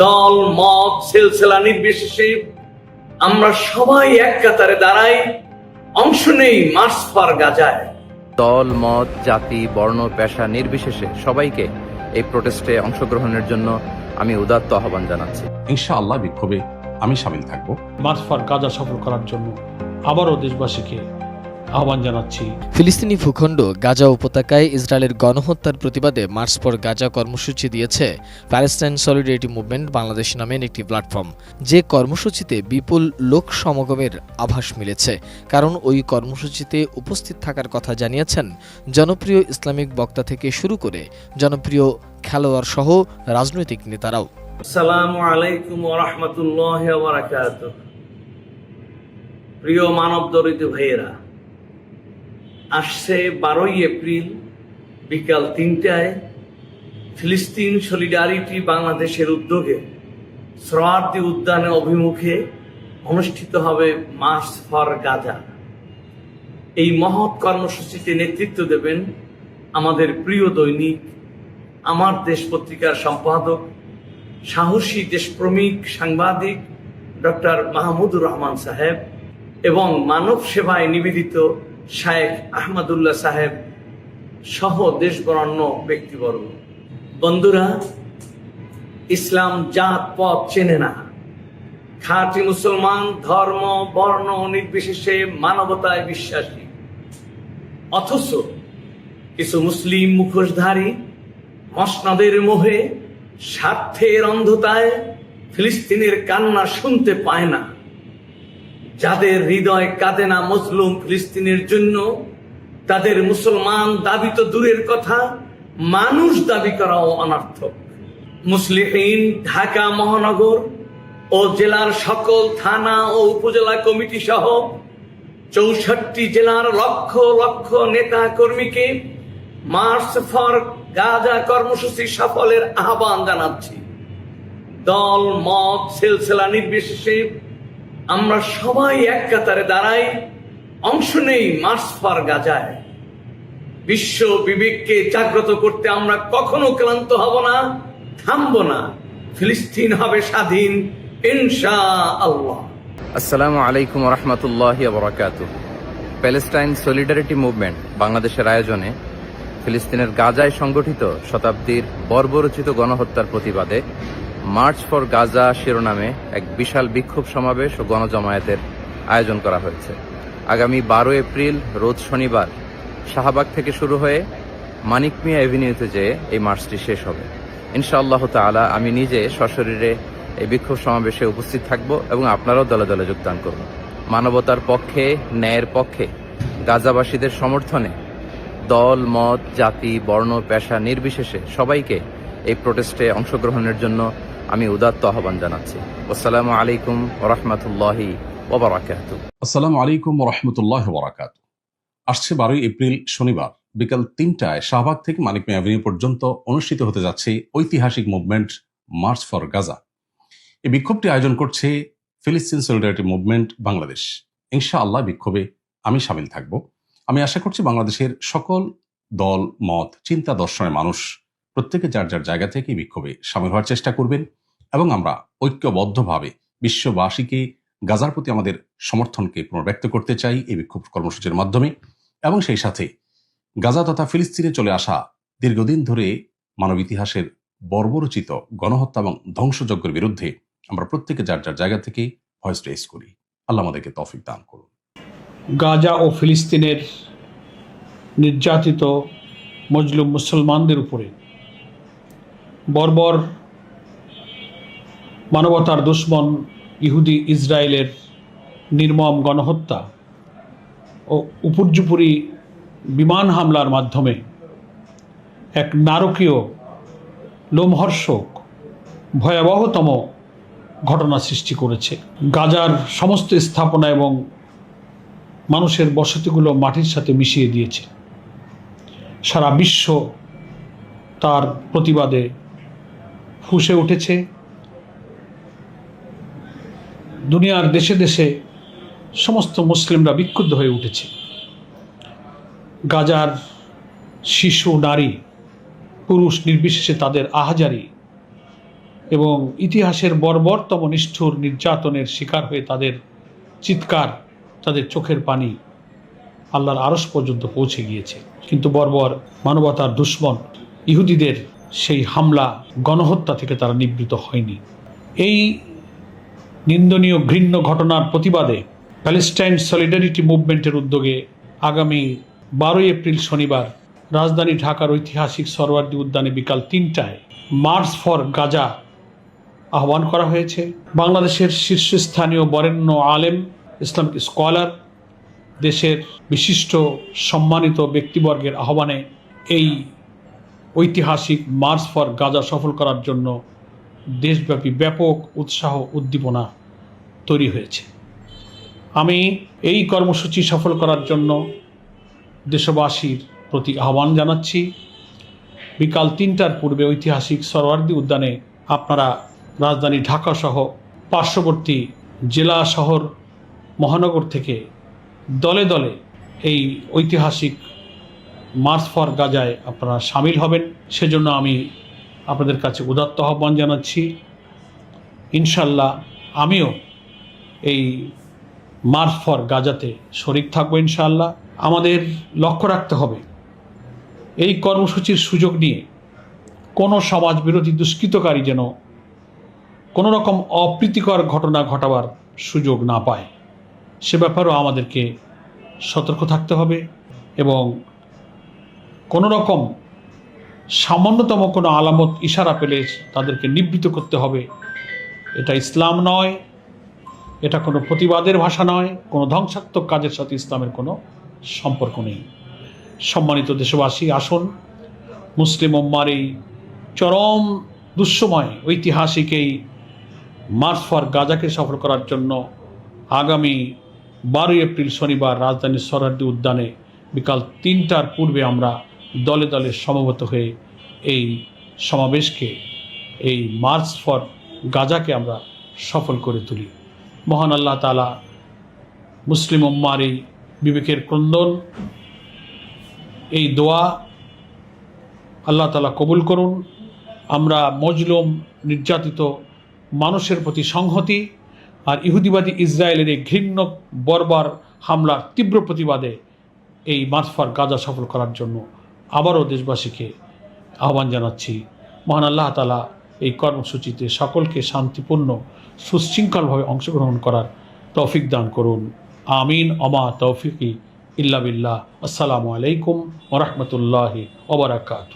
দল মত সিলসিলা নির্বিশেষে আমরা সবাই এক কাতারে দাঁড়াই অংশ নেই মার্চ ফর গাজায়। দল মত জাতি বর্ণ পেশা নির্বিশেষে সবাইকে এই প্রোটেস্টে অংশগ্রহণের জন্য আমি উদাত্ত আহ্বান জানাচ্ছি। ইনশাআল্লাহ বিক্ষোভে আমি সামিল থাকব। মার্চ ফর গাজা সফল করার জন্য আবারও দেশবাসীকে আহ্বান জানাচ্ছি। ফিলিস্তিনি ভূখণ্ড গাজা উপত্যকায় ইসরায়েলের গণহত্যার প্রতিবাদে মার্চ পর গাজা কর্মসূচি দিয়েছে প্যালেস্টাইন সলিডারিটি মুভমেন্ট বাংলাদেশ নামের একটি প্ল্যাটফর্ম। যে কর্মসূচিতে বিপুল লোক সমাগমের আভাস মিলেছে কারণ ওই কর্মসূচিতে উপস্থিত থাকার কথা জানিয়েছেন জনপ্রিয় ইসলামিক বক্তা থেকে শুরু করে জনপ্রিয় খেলোয়াড় সহ রাজনৈতিক নেতারাও। আসসালামু আলাইকুম রহমতুল্লাহ বারাকাত প্রিয় মানব দরিদ্র ভাইয়েরা আসছে বারোই এপ্রিল বিকাল তিনটায় ফিলিস্তিন সলিডারিটি বাংলাদেশের উদ্যোগে সোহরাওয়ার্দী উদ্যানে অভিমুখে অনুষ্ঠিত হবে মার্চ ফর গাজা। এই মহৎ কর্মসূচিতে নেতৃত্ব দেবেন আমাদের প্রিয় দৈনিক, আমার দেশ পত্রিকার সম্পাদক, সাহসী দেশপ্রেমিক সাংবাদিক ডক্টর মাহমুদুর রহমান সাহেব এবং মানব সেবায় নিবেদিত শায়েখ আহমদুল্লাহ সাহেব সহ দেশবরণ্য ব্যক্তিবর্গ। বন্ধুরা, ইসলাম জাত পথ চেনে না। খাঁটি মুসলমান ধর্ম, বর্ণ, নির্বিশেষে মানবতায় বিশ্বাসী। অথচ কিছু মুসলিম মুখোশধারী মসনাদের মোহে স্বার্থের অন্ধতায় ফিলিস্তিনের কান্না শুনতে পায় না। যাদের হৃদয় কাঁদে না মজলুম ফিলিস্তিনের জন্য, তাদের মুসলমান দাবি তো দূরের কথা, মানুষ দাবি করাও অনর্থক। মুসলিম ঢাকা মহানগর ও জেলার সকল থানা ও উপজেলা কমিটি সহ চৌষট্টি জেলার লক্ষ লক্ষ নেতা কর্মীকে মার্চ ফর গাজা কর্মসূচি সফলের আহ্বান জানাচ্ছি। দল, মত, সিলসিলা নির্বিশেষে আমরা সবাই এক কাতারে দাঁড়াই, অংশ নেই মার্চ ফর গাজায়। বিশ্ব বিবেককে জাগ্রত করতে আমরা কখনো ক্লান্ত হব না, থামব না। ফিলিস্তিন হবে স্বাধীন ইনশা আল্লাহ আসসালামু আলাইকুম রহমতুল্লাহ বরাকাত প্যালেস্টাইন সলিডারিটি মুভমেন্ট বাংলাদেশের আয়োজনে ফিলিস্তিনের গাজায় সংগঠিত শতাব্দীর বর্বরচিত গণহত্যার প্রতিবাদে মার্চ ফর গাজা শিরোনামে এক বিশাল বিক্ষোভ সমাবেশ ও গণজমায়েতের আয়োজন করা হয়েছে। আগামী বারো এপ্রিল, রোজ শনিবার, শাহবাগ থেকে শুরু হয়ে মানিক মিয়া এভিনিউতে যেয়ে এই মার্চটি শেষ হবে। ইনশাআল্লাহ তাআলা আমি নিজে সশরীরে এই বিক্ষোভ সমাবেশে উপস্থিত থাকব এবং আপনারাও দলে দলে যোগদান করব। মানবতার পক্ষে, ন্যায়ের পক্ষে, গাজাবাসীদের সমর্থনে দল, মত, জাতি, বর্ণ, পেশা নির্বিশেষে সবাইকে এই প্রোটেস্টে অংশগ্রহণের জন্য আমি উদাত্ত আহ্বান জানাচ্ছি। আসসালামু আলাইকুম ওরহমতুল্লাহি ওবরাকাতু আসসালামু আলাইকুম রহমতুল্লাহ আসছে বারোই এপ্রিল, শনিবার। বিকাল তিনটায় শাহবাগ থেকে মানিক মিয়া অ্যাভিনিউ পর্যন্ত অনুষ্ঠিত হতে যাচ্ছে ঐতিহাসিক মুভমেন্ট মার্চ ফর গাজা এই বিক্ষোভটি আয়োজন করছে ফিলিস্তিন সলিডারিটি মুভমেন্ট বাংলাদেশ ইনশাআল্লাহ বিক্ষোভে আমি সামিল থাকব। আমি আশা করছি বাংলাদেশের সকল দল, মত, চিন্তা দর্শনের মানুষ প্রত্যেকে যার যার জায়গা থেকে বিক্ষোভে সামিল হওয়ার চেষ্টা করবেন। এবং আমরা ঐক্যবদ্ধভাবে বিশ্ববাসীকে গাজার প্রতি আমাদের সমর্থনকে পুনর্ব্যক্ত করতে চাই এই বিক্ষোভ কর্মসূচির মাধ্যমে এবং সেই সাথে গাজা তথা ফিলিস্তিনে চলে আসা দীর্ঘদিন ধরে মানব ইতিহাসের বর্বরচিত গণহত্যা এবং ধ্বংসযজ্ঞের বিরুদ্ধে আমরা প্রত্যেকে যার যার জায়গা থেকে ভয়েস রেস করি। আল্লাহ আমাদেরকে তফিক দান করুন। গাজা ও ফিলিস্তিনের নির্যাতিত মজলুম মুসলমানদের উপরে বর্বর মানবতার দুশ্মন ইহুদি ইসরায়েলের নির্মম গণহত্যা ও উপর্যুপুরি বিমান হামলার মাধ্যমে এক নারকীয় লোমহর্ষক ভয়াবহতম ঘটনা সৃষ্টি করেছে। গাজার সমস্ত স্থাপনা এবং মানুষের বসতিগুলো মাটির সাথে মিশিয়ে দিয়েছে। সারা বিশ্ব তার প্রতিবাদে ফুসে উঠেছে। দুনিয়ার দেশে দেশে সমস্ত মুসলিমরা বিক্ষুব্ধ হয়ে উঠেছে। গাজার শিশু, নারী, পুরুষ নির্বিশেষে তাদের আহাজারি এবং ইতিহাসের বর্বরতম নিষ্ঠুর নির্যাতনের শিকার হয়ে তাদের চিৎকার, তাদের চোখের পানি আল্লাহর আরস পর্যন্ত পৌঁছে গিয়েছে। কিন্তু বর্বর মানবতার দুশ্মন ইহুদিদের সেই হামলা, গণহত্যা থেকে তারা নিবৃত হয়নি। এই নিন্দনীয় ঘৃণ্য ঘটনার প্রতিবাদে প্যালেস্টাইন সলিডারিটি মুভমেন্টের উদ্যোগে আগামী বারোই এপ্রিল শনিবার রাজধানী ঢাকার ঐতিহাসিক সরওয়ার্দী উদ্যানে বিকাল তিনটায় মার্চ ফর গাজা আহ্বান করা হয়েছে। বাংলাদেশের শীর্ষস্থানীয় বরেণ্য আলেম, ইসলামিক স্কলার, দেশের বিশিষ্ট সম্মানিত ব্যক্তিবর্গের আহ্বানে এই ঐতিহাসিক মার্চ ফর গাজা সফল করার জন্য দেশব্যাপী ব্যাপক উৎসাহ উদ্দীপনা তৈরি হয়েছে। আমি এই কর্মসূচি সফল করার জন্য দেশবাসীর প্রতি আহ্বান জানাচ্ছি। বিকাল তিনটার পূর্বে ঐতিহাসিক সরওয়ার্দী উদ্যানে আপনারা রাজধানী ঢাকা সহ পার্শ্ববর্তী জেলা শহর মহানগর থেকে দলে দলে এই ঐতিহাসিক মার্চ ফর গাজায় আপনারা সামিল হবেন। সেজন্য আমি আপনাদের কাছে উদাত্ত আহ্বান জানাচ্ছি। ইনশাল্লাহ আমিও এই মার্চ ফর গাজাতে শরিক থাকব ইনশাল্লাহ। আমাদের লক্ষ্য রাখতে হবে। এই কর্মসূচির সুযোগ নিয়ে কোনো সমাজ বিরোধী দুষ্কৃতকারী যেন কোনো রকম অপ্রীতিকর ঘটনা ঘটাবার সুযোগ না পায়। সে ব্যাপারেও আমাদেরকে সতর্ক থাকতে হবে এবং কোনো রকম সামান্যতম কোনো আলামত ইশারা পেলে তাদেরকে নিবৃত করতে হবে। এটা ইসলাম নয়, এটা কোনো প্রতিবাদের ভাষা নয়, কোনো ধ্বংসাত্মক কাজের সাথে ইসলামের কোনো সম্পর্ক নেই। সম্মানিত দেশবাসী, আসুন, মুসলিম উম্মার এই চরম দুঃসময় ঐতিহাসিক এই মার্চ ফর গাজাকে সফল করার জন্য আগামী বারোই এপ্রিল শনিবার রাজধানীর সরার্দি উদ্যানে বিকাল তিনটার পূর্বে আমরা দলে দলে সমবেত হয়ে এই সমাবেশকে, এই মার্চ ফর গাজাকে আমরা সফল করে তুলি। মহান আল্লাহ তালা মুসলিম উম্মার এই বিবেকের ক্রন্দন, এই দোয়া আল্লাহ তালা কবুল করুন। আমরা মজলুম, নির্যাতিত মানুষের প্রতি সংহতি আর ইহুদিবাদী ইসরায়েলের এই ঘৃণ্য, বর্বর হামলার তীব্র প্রতিবাদে এই মার্চফার গাজা সফল করার জন্য আবারও দেশবাসীকে আহ্বান জানাচ্ছি। মহান আল্লাহ তালা এই কর্মসূচিতে সকলকে শান্তিপূর্ণ, সুশৃঙ্খলভাবে অংশগ্রহণ করার তৌফিক দান করুন। আমিন। অমা তৌফিকি ইল্লা বিল্লাহ। আসসালামু আলাইকুম ওরহমতুল্লাহি ওবরাকাত